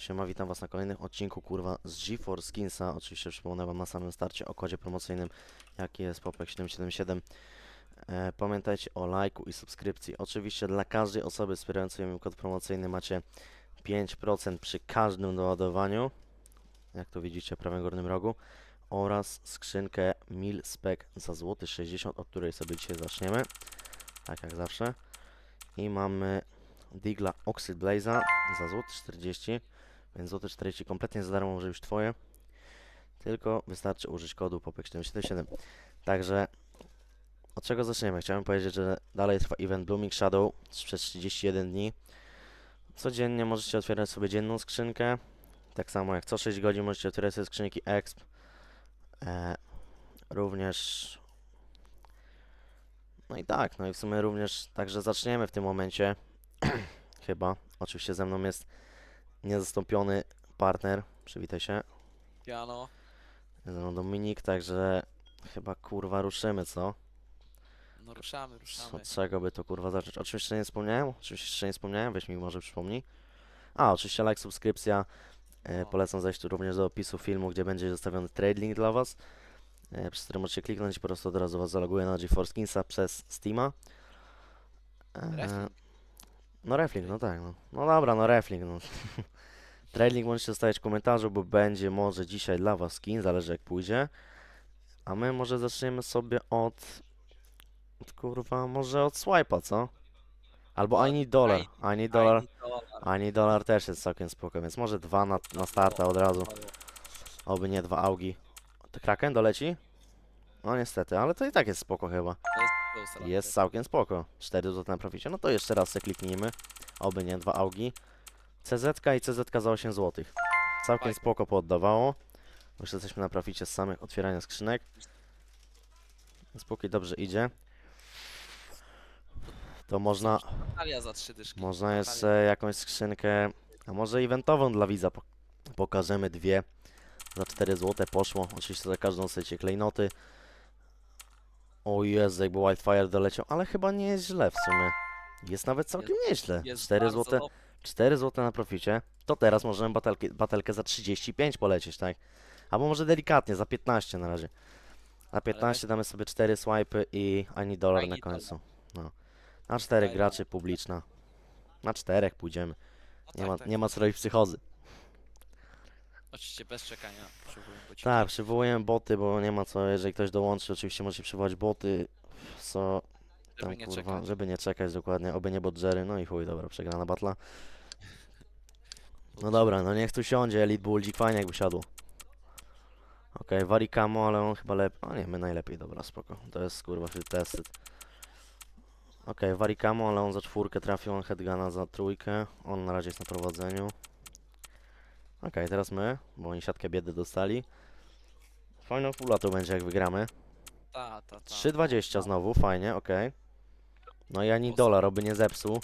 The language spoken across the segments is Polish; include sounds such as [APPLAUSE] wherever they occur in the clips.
Siema, witam was na kolejnym odcinku, kurwa, z GeForce Skinsa. Oczywiście przypomnę wam na samym starcie o kodzie promocyjnym, jaki jest Popek777. E, pamiętajcie o lajku i subskrypcji. Oczywiście dla każdej osoby wspierającej mój kod promocyjny macie 5% przy każdym doładowaniu, jak to widzicie w prawym górnym rogu, oraz skrzynkę Mil Spec za złoty 60, od której sobie dzisiaj zaczniemy, tak jak zawsze. I mamy Digla Oxyd Blaze'a za złoty 40, więc złoty 40 kompletnie za darmo może być twoje. Tylko wystarczy użyć kodu POPEK777. Także od czego zaczniemy? Chciałem powiedzieć, że dalej trwa event Blooming Shadow przez 31 dni. Codziennie możecie otwierać sobie dzienną skrzynkę. Tak samo jak co 6 godzin możecie otwierać sobie skrzynki EXP. E, również. No i tak, no i w sumie również. Także zaczniemy w tym momencie. [CLEARS THROAT] Chyba. Oczywiście ze mną jest niezastąpiony partner. Przywitaj się. Piano. Ze mną Dominik, także chyba kurwa ruszymy, co? No ruszamy, ruszamy. Od czego by to kurwa zacząć? Oczywiście jeszcze nie wspomniałem, oczywiście jeszcze nie wspomniałem, weź mi może przypomnij. A, oczywiście like, subskrypcja. E, O. polecam zejść tu również do opisu filmu, gdzie będzie zostawiony trade link dla was. E, przez który możecie kliknąć i po prostu od razu was zaloguje na GeForce Skinsa przez Steama. E, Reflink. no reflink, no tak, no. No dobra, no reflink, no. [LAUGHS] Trade link możecie zostawić w komentarzu, bo będzie może dzisiaj dla was skin, zależy jak pójdzie. A my może zaczniemy sobie od... od kurwa, może od swipe'a, co? Albo I need dollar, I need dollar, I need dollar też jest całkiem spoko, więc może dwa na, na starta od razu. Oby nie dwa augi. To Kraken doleci? No niestety, ale to i tak jest spoko chyba. Jest całkiem spoko. 4 zł na proficie. No to jeszcze raz se kliknijmy. Oby nie dwa augi. CZ i CZ za 8 zł. Całkiem Fajnie. spoko pooddawało. Już jesteśmy na proficie z samych otwierania skrzynek. Spokój dobrze idzie. To można, za trzy dyszki. można jeszcze jakąś skrzynkę, a może eventową dla widza po- pokażemy dwie. Za 4 zł poszło. Oczywiście za każdą chcecie klejnoty. O Jezu, jakby Wildfire doleciał, ale chyba nie jest źle w sumie. Jest nawet całkiem nieźle. Jest 4 bardzo zł, 4 zł na proficie. To teraz możemy batelki, batelkę za 35 polecieć, tak? Albo może delikatnie, za 15 na razie. Na 15 damy sobie 4 swipe i ani dolar na końcu. No. Na 4 Daj, graczy publiczna. Na 4 pójdziemy. No Nie tak, ma, tak. nie ma co robić psychozy. Oczywiście bez czekania. Przywołuję. Tak, przywołujemy boty, bo nie ma co, jeżeli ktoś dołączy, oczywiście możecie przywołać boty, co tam nie kurwa, czekać. żeby nie czekać dokładnie, oby nie bot Jerry, no i chuj, dobra, przegrana batla. No dobra, no niech tu siądzie, Elite Bulldzik, fajnie jakby siadło. Okej, Warikamo, ale on chyba lepiej, o nie, my najlepiej, dobra, spoko, to jest kurwa tested. Okej, Warikamo, ale on za czwórkę trafił, on headguna za trójkę, on na razie jest na prowadzeniu. Okej, teraz my, bo oni siatkę biedy dostali. Fajna pula to będzie jak wygramy. Ta, ta, ta. 3,20 znowu, fajnie, okej. No i ani dolar, oby nie zepsuł.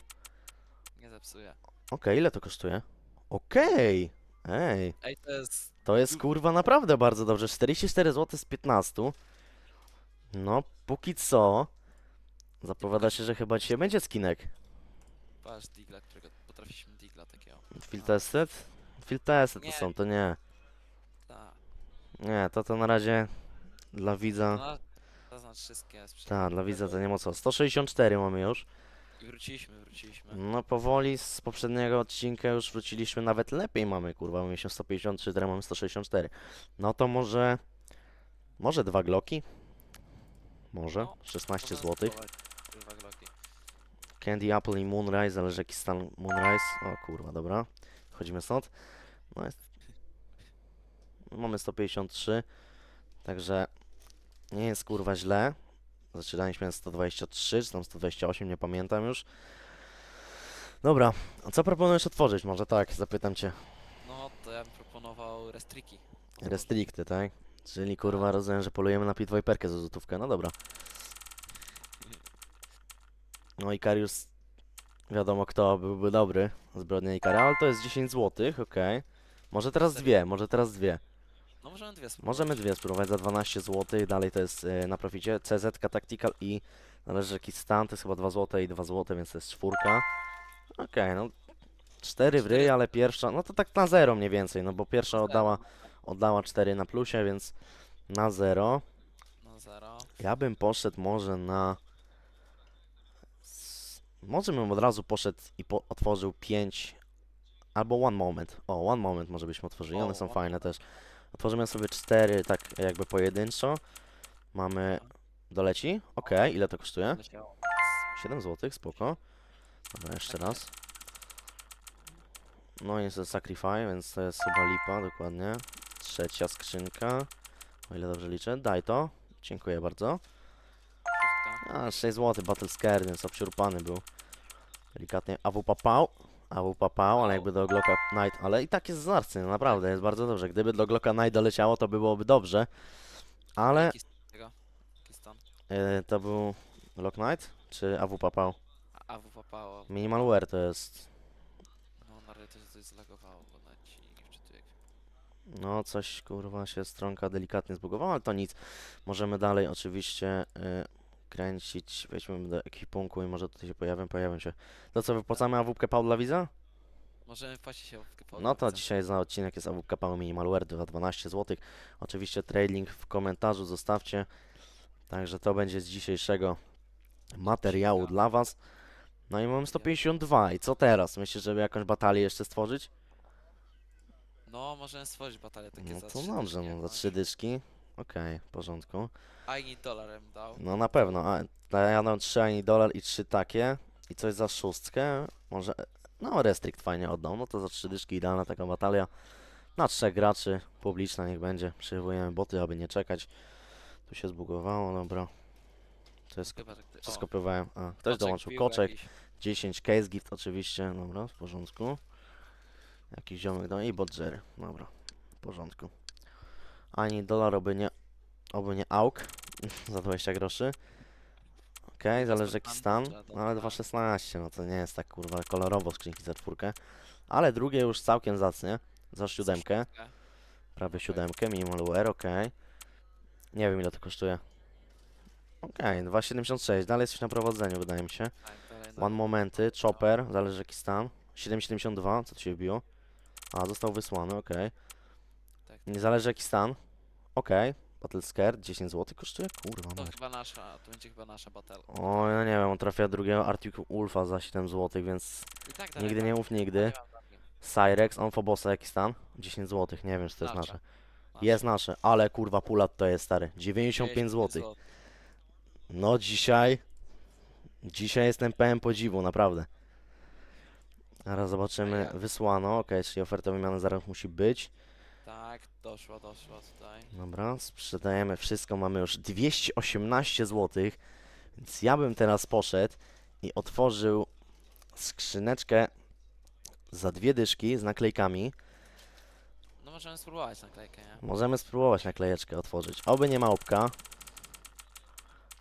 Nie zepsuję. Okej, ile to kosztuje? Okej, ej, Ej, to jest... to jest kurwa naprawdę bardzo dobrze. 44 zł z 15. No, póki co. Zapowiada się, że chyba dzisiaj będzie skinek. Patrz, digla, którego potrafiliśmy digla takiego. Field tested? Field tested to Nie. są, to nie. Nie, to to na razie dla widza. No, to znaczy wszystkie sprzęty. Tak, dla widza to nie ma co. 164 mamy już. I wróciliśmy, wróciliśmy. No powoli z poprzedniego odcinka już wróciliśmy, nawet lepiej mamy, kurwa, mieliśmy 153, teraz mamy 164. No to może, może dwa gloki? Może, No, 16 Można zł. spróbować. Candy Apple i Moonrise, zależy jaki stan Moonrise. O kurwa, dobra, chodzimy stąd. No jest... Mamy 153, także nie jest kurwa źle. Zaczynaliśmy na 123, czy tam 128, nie pamiętam już. Dobra, a co proponujesz otworzyć? Może tak, zapytam cię. No, to ja bym proponował restriki. Restricty, tak? Czyli kurwa rozumiem, że polujemy na Pitviperkę za złotówkę. No dobra. No Ikarius, wiadomo kto byłby dobry. Zbrodnia Ikary, ale to jest 10 zł, okej. Może teraz dwie, może teraz dwie. No możemy dwie spróbować. Możemy dwie spróbować za 12 zł, dalej to jest e, na proficie. CZ Tactical i należy jakiś stan, to jest chyba 2 zł i 2 zł, więc to jest czwórka. Okej, no Cztery w ryj, ale pierwsza, no to tak na zero mniej więcej, no bo pierwsza oddała, oddała 4 na plusie, więc na zero. No zero. Ja bym poszedł może na... s- Może bym od razu poszedł i po otworzył 5 albo One Moment. O, One Moment może byśmy otworzyli, O, one są One fajne też. Otworzymy sobie 4 tak jakby pojedynczo. Mamy... Doleci? Okej, ile to kosztuje? Leciało. 7 zł, spoko. Dobra, jeszcze raz. No i jest Sacrifice, więc to jest chyba lipa, dokładnie. Trzecia skrzynka. O ile dobrze liczę. Daj to. Dziękuję bardzo. Szóstka. A, 6 zł, Battle Scare, więc obsiurpany był. Delikatnie AW papał. AW papał, ale jakby do Glocka Knight, ale i tak jest no naprawdę, jest bardzo dobrze. Gdyby do Glocka Knight doleciało, to by byłoby dobrze. Ale Jaki stan tego? Jaki stan? e, to był Glock Knight, czy AW papał? A, AW. Minimal Wear to jest No na razie to coś zlagowało, bo ci nie wczytuję. No, coś kurwa się stronka delikatnie zbugowała, ale to nic. Możemy dalej oczywiście y, kręcić. Wejdźmy do ekwipunku i może tutaj się pojawią, pojawią się. To co, wypłacamy AWP Paul dla widza? Możemy wpłacić się w KPO. No to dzisiaj za odcinek jest AWP Paul Minimal Wear za 12 zł. Oczywiście trailing w komentarzu zostawcie. Także to będzie z dzisiejszego materiału dla was. No i mamy 152 i co teraz? Myślisz, żeby jakąś batalię jeszcze stworzyć? No, możemy stworzyć batalię takie No za to trzy dobrze, dyszki no za trzy dyszki. Okej, w porządku. I need dolarem dał. No na pewno, a ja dam 3 ani dolar i 3 takie. I coś za szóstkę, może, no restrict fajnie oddał, no to za 3 dyszki idealna taka batalia. Na trzech graczy, publiczna niech będzie, przywołujemy boty, aby nie czekać, tu się zbugowało, dobra, to jest, Chyba, że ty... co o, skopiowałem, a ktoś dołączył koczek, jakiś. 10 case gift oczywiście, dobra, w porządku, jakiś ziomek, no i bot Jerry, dobra, w porządku, ani dolar, oby nie, oby nie auk, [LAUGHS] za 20 groszy, Okej, zależy jaki stan, no ale dobra. 2,16, no to nie jest tak kurwa kolorowo skrzynki za czwórkę, ale drugie już całkiem zacnie, za siódemkę, prawie siódemkę, minimal wear, okej, nie wiem ile to kosztuje, okej, 2,76, dalej jesteś na prowadzeniu wydaje mi się, Tak, one momenty, chopper, zależy jaki stan, 7,72, co tu się wbiło, a został wysłany, okej, Tak, nie zależy jaki stan, okej, battle scare, 10 zł kosztuje, kurwa To mać. chyba nasza, to będzie chyba nasza battle. O, ja nie wiem, on trafia drugiego Arctic Ulfa za 7 zł, więc I tak dalej, nigdy tak. nie mów nigdy. Cyrex, on Fobosa jaki stan? 10 zł, nie wiem czy to jest Nasze. nasze. Jest nasze, ale kurwa pulat to jest stary. 95 zł. No dzisiaj, dzisiaj jestem pełen podziwu, naprawdę. Zaraz zobaczymy, wysłano, okej, czyli oferta wymiany zaraz musi być. Tak, doszło, doszło tutaj. Dobra, sprzedajemy wszystko, mamy już 218 zł, więc ja bym teraz poszedł i otworzył skrzyneczkę za dwie dyszki z naklejkami. No możemy spróbować naklejkę, nie? Możemy spróbować naklejeczkę otworzyć. Oby nie małpka.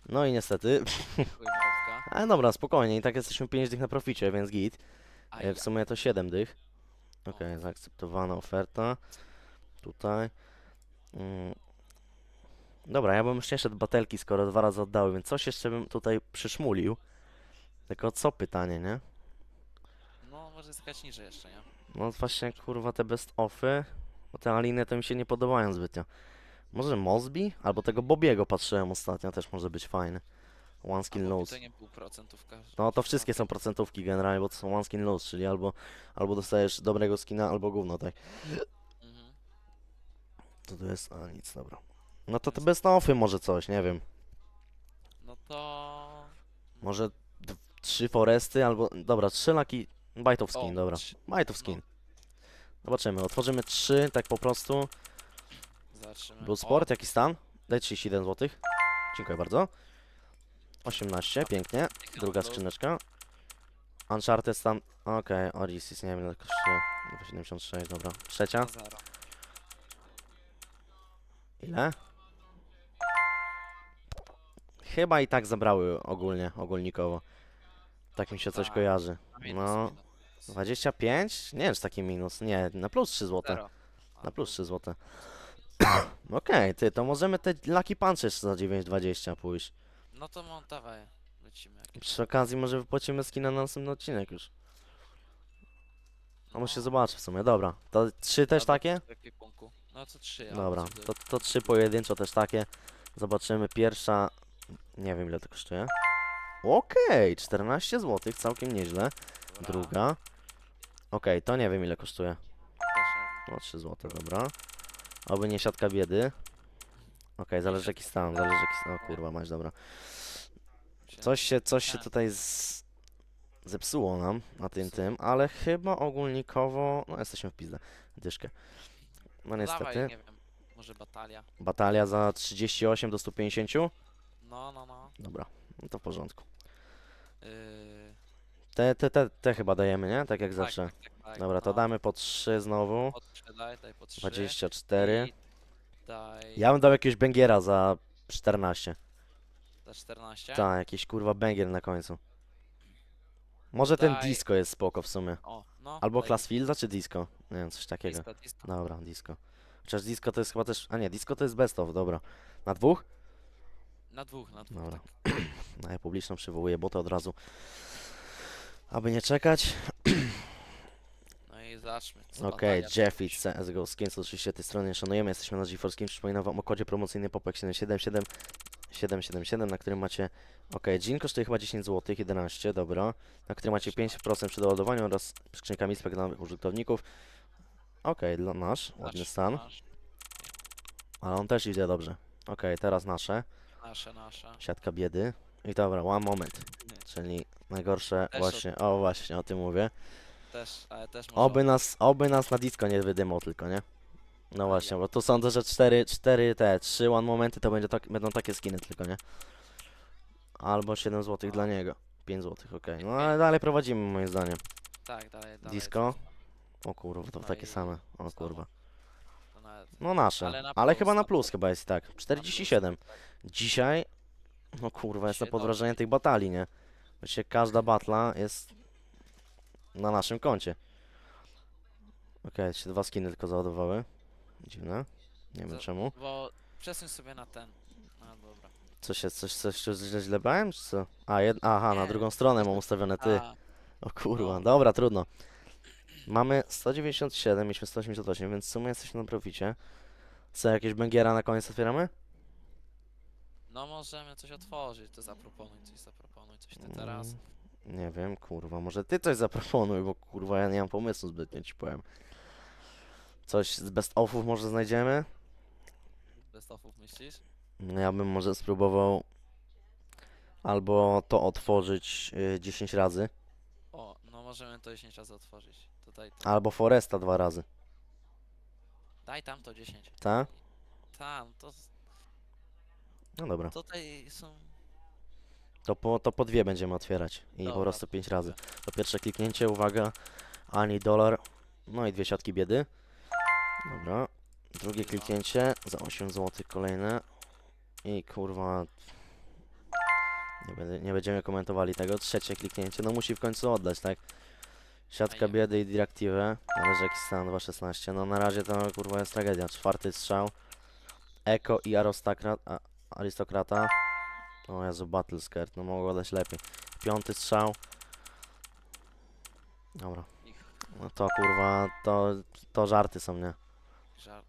No i niestety, Chuj małpka. ale dobra, spokojnie, i tak jesteśmy 5 dych na proficie, więc git. A E? W sumie to 7 dych. Okej, zaakceptowana oferta. Tutaj. Mm. Dobra, ja bym nie szedł batelki, skoro dwa razy oddały, więc coś jeszcze bym tutaj przyszmulił. Tylko co pytanie, nie? No może skać niżej jeszcze, nie? No właśnie, kurwa, te best offy, bo te aliny to mi się nie podobają zbytnio. Może Mosby? Albo tego Bobiego patrzyłem ostatnio, też może być fajny. One skin lose. To nie był procentówka. No to wszystkie są procentówki generalnie, bo to są one skin lose, czyli albo, albo dostajesz dobrego skina, albo gówno, tak? To tu jest, a nic, dobra. No to te best offy może coś, nie wiem. No to... Może d- trzy foresty, albo, dobra, trzy laki, bite of skin, O, dobra. trzy- Bite of skin. Zobaczymy, otworzymy trzy, tak po prostu. Zobaczymy. Był sport, jaki stan? Daj 31 zł. Dziękuję bardzo. 18, pięknie. Druga skrzyneczka. Uncharted stan. Okej, Odyssey, nie wiem ile kosztuje. 76, dobra. Trzecia. zero. Ile? Chyba i tak zabrały ogólnie, ogólnikowo. Tak mi się coś Tak. kojarzy. No, minus. 25? Nie jest taki minus. Nie, na plus 3 zł. Zero. Na plus 3 zł. [COUGHS] Okej, ty, to możemy te Lucky Punch jeszcze za 9,20 pójść. No to dawaj. Lecimy. Przy okazji może wypłacimy skina na następny odcinek już. No bo się zobaczy w sumie, dobra. To trzy też takie? w ekwipunku. No to trzy. Dobra, to, to trzy pojedynczo też takie. Zobaczymy, pierwsza, nie wiem ile to kosztuje. Okej, 14 zł, całkiem nieźle. Dobra, Druga. Okej, to nie wiem ile kosztuje. nie No 3 zł, dobra. Oby nie siatka biedy. Okej, zależy jaki stan, zależy jaki stan. O kurwa, masz, dobra. Coś się, coś się Tak. tutaj z... zepsuło nam na tym tym, ale chyba ogólnikowo, no jesteśmy w pizdę, dyszkę. No niestety, Dawaj, nie wiem, może batalia. batalia za 38 do 150? No, no, no. Dobra, no to w porządku. Yy, Te, te, te, te chyba dajemy, nie? Tak jak tak, zawsze. Tak, tak, tak, Dobra, to no. damy po 3 znowu. Po trzy daj, daj po trzy. 24. I daj Ja bym dał jakiegoś bęgiera za 14. za 14. Tak, jakiś kurwa bęgier na końcu. Może ten Daj. disco jest spoko w sumie. O, no. Albo daj Classfielda czy disco? Nie wiem, coś takiego. Disco, disco. Dobra, disco. Chociaż disco to jest chyba też. A nie, disco to jest best of, dobra. Na dwóch? Na dwóch, na dwóch. Dobra. Tak. [CLEARS THROAT] Na ja publiczną przywołuję bota od razu. Aby nie czekać. [CLEARS THROAT] No i zacznę. Okej, Jeffy, CSGO Skins, oczywiście tej strony nie szanujemy. Jesteśmy na GeForce Games. Przypominam wam o kodzie promocyjnym POPEK 777 777, na którym macie. Okej, Jean kosztuje chyba 10 zł, 11, dobra. Na którym macie 5% przy doładowaniu oraz skrzynka mispek dla nowych użytkowników. Okej, dla nasz, ładny stan. Ale on też idzie dobrze. Okej, teraz nasze. Nasze, nasze. Siatka biedy. I dobra, one moment. Czyli najgorsze Też właśnie, o właśnie, o tym mówię. Też, ale też. Oby nas, oby nas na disco nie wydymał tylko, nie? No właśnie, bo tu sądzę, że 4, 4 te, 3 one momenty to będzie tak, będą takie skiny tylko, nie? Albo 7 zł dla niego. 5 zł, okej. No ale dalej prowadzimy moim zdaniem. Tak, dalej, dalej. Disco? O kurwa, to No takie i same. O znowu. kurwa. tam, to nawet- No nasze. Ale Ale, na plus, chyba na na plus plus. chyba jest i tak. na plus, 47. tak. Dzisiaj, no kurwa, jestem Dzisiaj pod dobrze. wrażeniem tych batalii, nie? Właściwie każda batla jest na naszym koncie. Okej, się dwa skiny tylko załadowały. Dziwne. Nie wiem Za- czemu. Bo przesuń sobie na ten. No dobra. Coś jest, coś, coś, coś źle, źle brałem, czy co? A, jed... Aha, na Nie. drugą stronę mam ustawione ty. A, O kurwa, no. dobra, trudno. Mamy 197, mieliśmy 188, więc w sumie jesteśmy na proficie. Co, jakieś bęgiera na koniec otwieramy? no możemy coś otworzyć, to zaproponuj coś, zaproponuj coś ty teraz. Mm, Nie wiem, kurwa, może ty coś zaproponuj, bo kurwa ja nie mam pomysłu zbytnio ci powiem. Coś z best ofów może znajdziemy? Bez ofów myślisz? No Ja bym może spróbował albo to otworzyć y, 10 razy, O, no możemy to 10 razy otworzyć. Tutaj, albo Foresta dwa razy, daj tam to 10. tak? Tam, to No dobra, tutaj są... to po, to po dwie będziemy otwierać i po Dobra, prostu to 5 dobra. razy. To pierwsze kliknięcie, uwaga, ani dolar, no i dwie siatki biedy. Dobra, drugie kliknięcie, za 8 zł kolejne. I kurwa, nie, będę, nie będziemy komentowali tego, trzecie kliknięcie, no musi w końcu oddać, tak? Siatka biedy i dyrektywę, należy jakiś stan 2.16, no na razie to kurwa jest tragedia, czwarty strzał, Eko i a, arystokrata, o Jezu, Battle Skirt, no mogło dać lepiej, piąty strzał, dobra, no to kurwa, to, to żarty są, nie? Żart.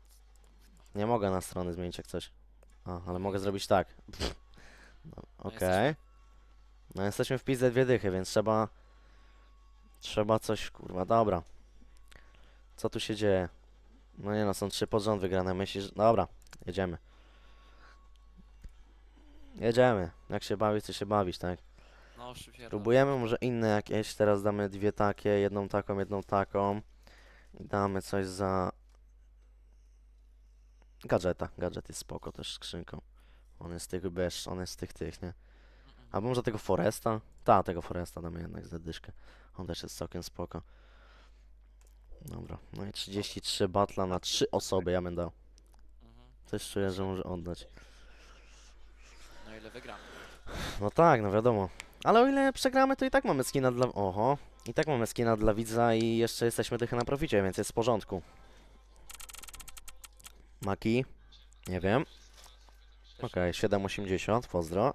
Nie mogę na strony zmienić jak coś. A, ale mogę zrobić tak. Pff. No, No Okej. No jesteśmy w pizdę dwie dychy, więc trzeba... Trzeba coś, kurwa, dobra. Co tu się dzieje? No nie no, są trzy pod rząd wygrane, myślisz... Dobra, jedziemy. Jedziemy. Jak się bawić, to się bawić, tak? No szybciej. Próbujemy może inne jakieś, teraz damy dwie takie, jedną taką, jedną taką. I damy coś za... Gadżeta, gadżet jest spoko też skrzynką. On jest z tych bez, on jest z tych tych, nie? Albo może tego Foresta? Ta, tego Foresta damy jednak za dyszkę. On też jest całkiem spoko. Dobra, no i 33 batla na 3 osoby ja bym dał. Mhm. Też czuję, że może oddać. No ile wygramy? No tak, no wiadomo. Ale o ile przegramy, to i tak mamy skina dla... Oho. I tak mamy skina dla widza i jeszcze jesteśmy dychy na proficie, więc jest w porządku. Maki? Nie wiem. Okej, 7,80, pozdro.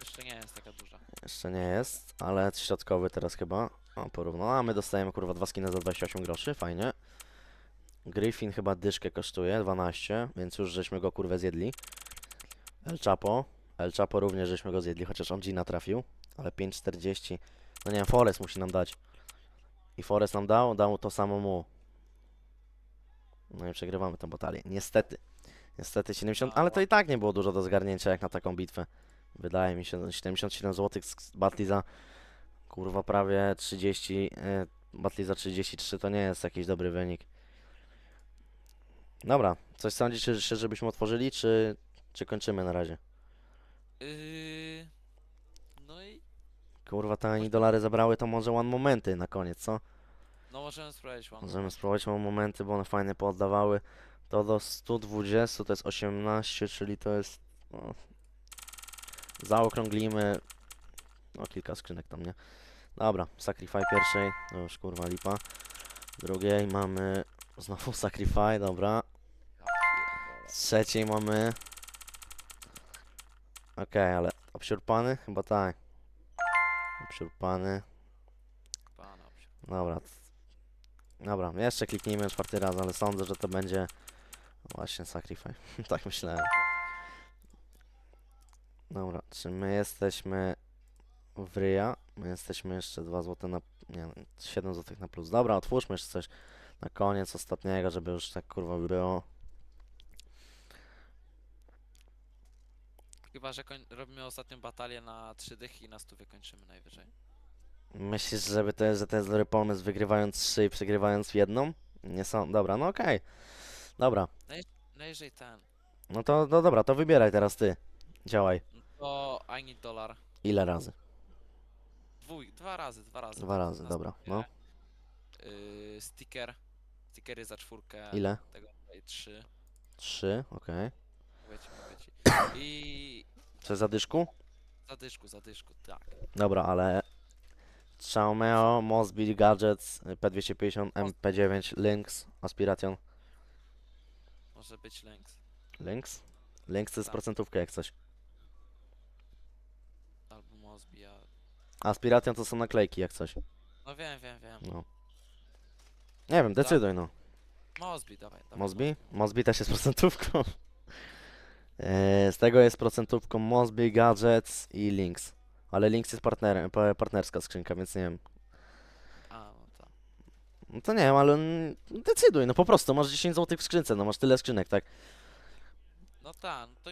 Jeszcze nie jest taka duża. Jeszcze nie jest, ale środkowy teraz chyba. O, porówno. A my dostajemy kurwa dwa skiny za 28 groszy, fajnie. Griffin chyba dyszkę kosztuje, 12, więc już żeśmy go kurwę zjedli. El Chapo. El Chapo również żeśmy go zjedli, chociaż on Gina trafił. Ale 5,40. No nie wiem, Forest musi nam dać. I Forest nam dał, dał to samo mu. No i przegrywamy tę batalię. Niestety. Niestety 70, ale to i tak nie było dużo do zgarnięcia jak na taką bitwę. Wydaje mi się, no 77 zł z batli za kurwa prawie 30, e, batli za 33 to nie jest jakiś dobry wynik. Dobra, coś sądzisz, że- żebyśmy otworzyli, czy, czy kończymy na razie? Yy... No i... Kurwa, te ani dolary zabrały, to może one momenty na koniec, co? No możemy spróbować one. Możemy spróbować one momenty, bo one fajnie pooddawały. To do 120 to jest 18, czyli to jest. No, zaokrąglimy. No, kilka skrzynek tam, nie? Dobra, Sacrify pierwszej, to już kurwa lipa. Drugiej mamy znowu Sacrify, dobra. Trzeciej mamy. Okej, ale obsiurpany? Chyba tak. Obsiurpany. Dobra. Dobra, jeszcze kliknijmy czwarty raz, ale sądzę, że to będzie właśnie Sacrifice. [LAUGHS] tak myślałem. Dobra, czy my jesteśmy w ryja? My jesteśmy jeszcze 2 zł na... nie, no, 7 zł na plus. Dobra, otwórzmy jeszcze coś na koniec ostatniego, żeby już tak kurwa było. Chyba, że robimy ostatnią batalię na trzy dychy i na stówie kończymy najwyżej. Myślisz, żeby to, że to jest dobry pomysł, wygrywając 3 i przegrywając w jedną? Nie są. Dobra, no okej. Dobra, jeżeli ten... no to no dobra, to wybieraj teraz ty. Działaj. No to I need dollar. Ile razy? Dwój, dwa razy, dwa razy. Dwa razy, Na dobra, no. Yy, sticker. Stickery za czwórkę. Ile? Tego tutaj trzy. Trzy, okej. Mówię ci, mówię ci. I... Co za dyszku? Zadyszku, zadyszku, tak. Dobra, ale Xiaomeo, Mosby, Gadgets, P250, MP9, Lynx, Aspiration, Może być lynx. Lynx? Lynx to jest Tak. procentówka jak coś. Albo Mosby, a... Aspiration to są naklejki jak coś. No wiem, wiem, wiem. No. Nie wiem, decyduj no. Mosby, dawaj, dawaj. Mosby? Mosby też jest procentówką. Eee, [LAUGHS] Z tego jest procentówką Mosby, Gadgets i Lynx. Ale Lynx jest partnerem, pa- partnerska skrzynka, więc nie wiem. A, no tak. No to nie wiem, ale mm, decyduj, no po prostu, masz 10 zł w skrzynce, no masz tyle skrzynek, tak? No tak, no to...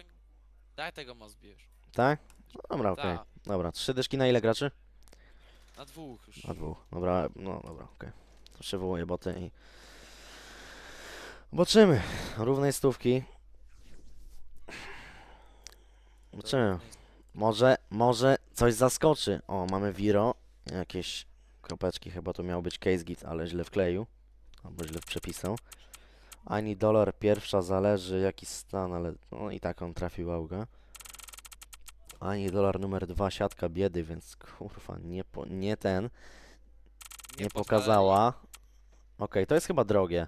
Daj tego Mosby już. Tak? No dobra, okej. Dobra, trzy dyszki na ile graczy? na dwóch już. Na dwóch. Dobra, no dobra, okej. To przywołuję boty i... Zobaczymy. Równej stówki. To jest- Może, może coś zaskoczy. O, mamy Viro. Jakieś kropeczki, chyba to miał być case git, ale źle wkleił. Albo źle przepisał. Ani dolar pierwsza zależy jaki stan, ale no i tak on trafił auga. Ani dolar numer dwa siatka biedy, więc kurwa, nie, po, nie ten, nie, pozwalali pokazała. Okej, to jest chyba drogie.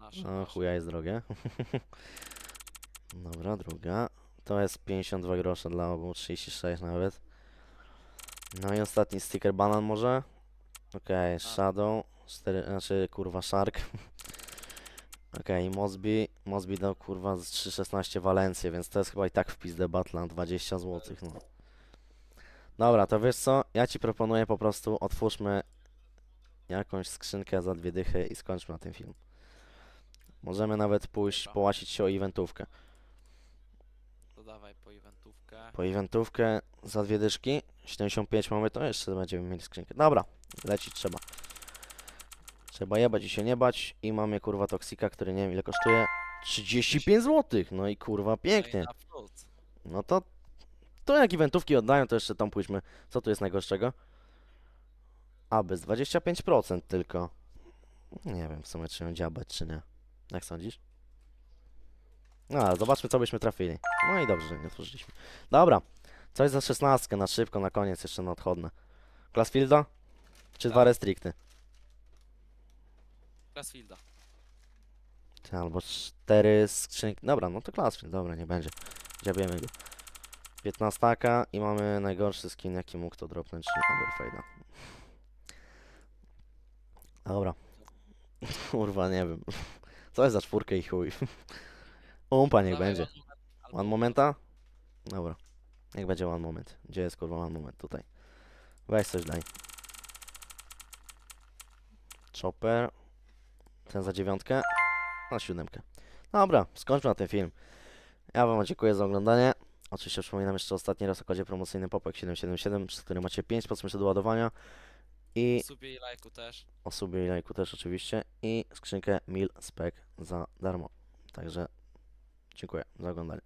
nasze, No chuja jest drogie. [LAUGHS] Dobra, druga. To jest 52 grosze dla obu, 36 nawet. No i ostatni sticker banan może? Okej, Shadow, 4, znaczy kurwa Shark. [LAUGHS] Okej, Mosby, Mosby dał kurwa z 3,16 Walencję, więc to jest chyba i tak wpis do Battle 20 zł, no. Dobra, to wiesz co? Ja ci proponuję po prostu otwórzmy jakąś skrzynkę za dwie dychy i skończmy na tym film. Możemy nawet pójść połasić się o eventówkę. To dawaj po eventówkę. Po eventówkę za dwie dyszki, 75 mamy, to jeszcze będziemy mieli skrzynkę. Dobra, lecić trzeba. Trzeba jebać i się nie bać i mamy kurwa toksika, który nie wiem ile kosztuje. 35 zł, no i kurwa No pięknie. plus. No to, to jak eventówki oddają, to jeszcze tam pójdźmy. Co tu jest najgorszego? A, bez 25% tylko. Nie wiem w sumie, czy ją dziabać, czy nie. Jak sądzisz? No, ale zobaczmy, co byśmy trafili. No i dobrze, że nie otworzyliśmy. Dobra, coś za 16 na szybko, na koniec jeszcze na odchodne. Classfielda? Czy dwa Tak. restricty? Classfielda. Ty, Albo cztery skrzynki. Dobra, no to Classfield, dobra, nie będzie. Dziabiemy go. 15 i mamy najgorszy skin, jaki mógł to dropnąć, czyli Amberfade'a. Dobra. [LAUGHS] Kurwa, nie wiem. [LAUGHS] Co jest za czwórkę i chuj. [LAUGHS] Umpa niech Dawaj będzie. one moment, One momenta? Dobra. Niech będzie one moment. Gdzie jest kurwa one moment? Tutaj. Weź coś daj. Chopper. Ten za dziewiątkę. Na siódemkę. Dobra, skończmy na ten film. Ja wam dziękuję za oglądanie. Oczywiście przypominam jeszcze ostatni raz o kodzie promocyjnym Popek 777, przez który macie 5% do ładowania. I subie i lajku też. o subie i lajku też oczywiście. I skrzynkę Mil Spec za darmo. Także dziękuję za oglądanie.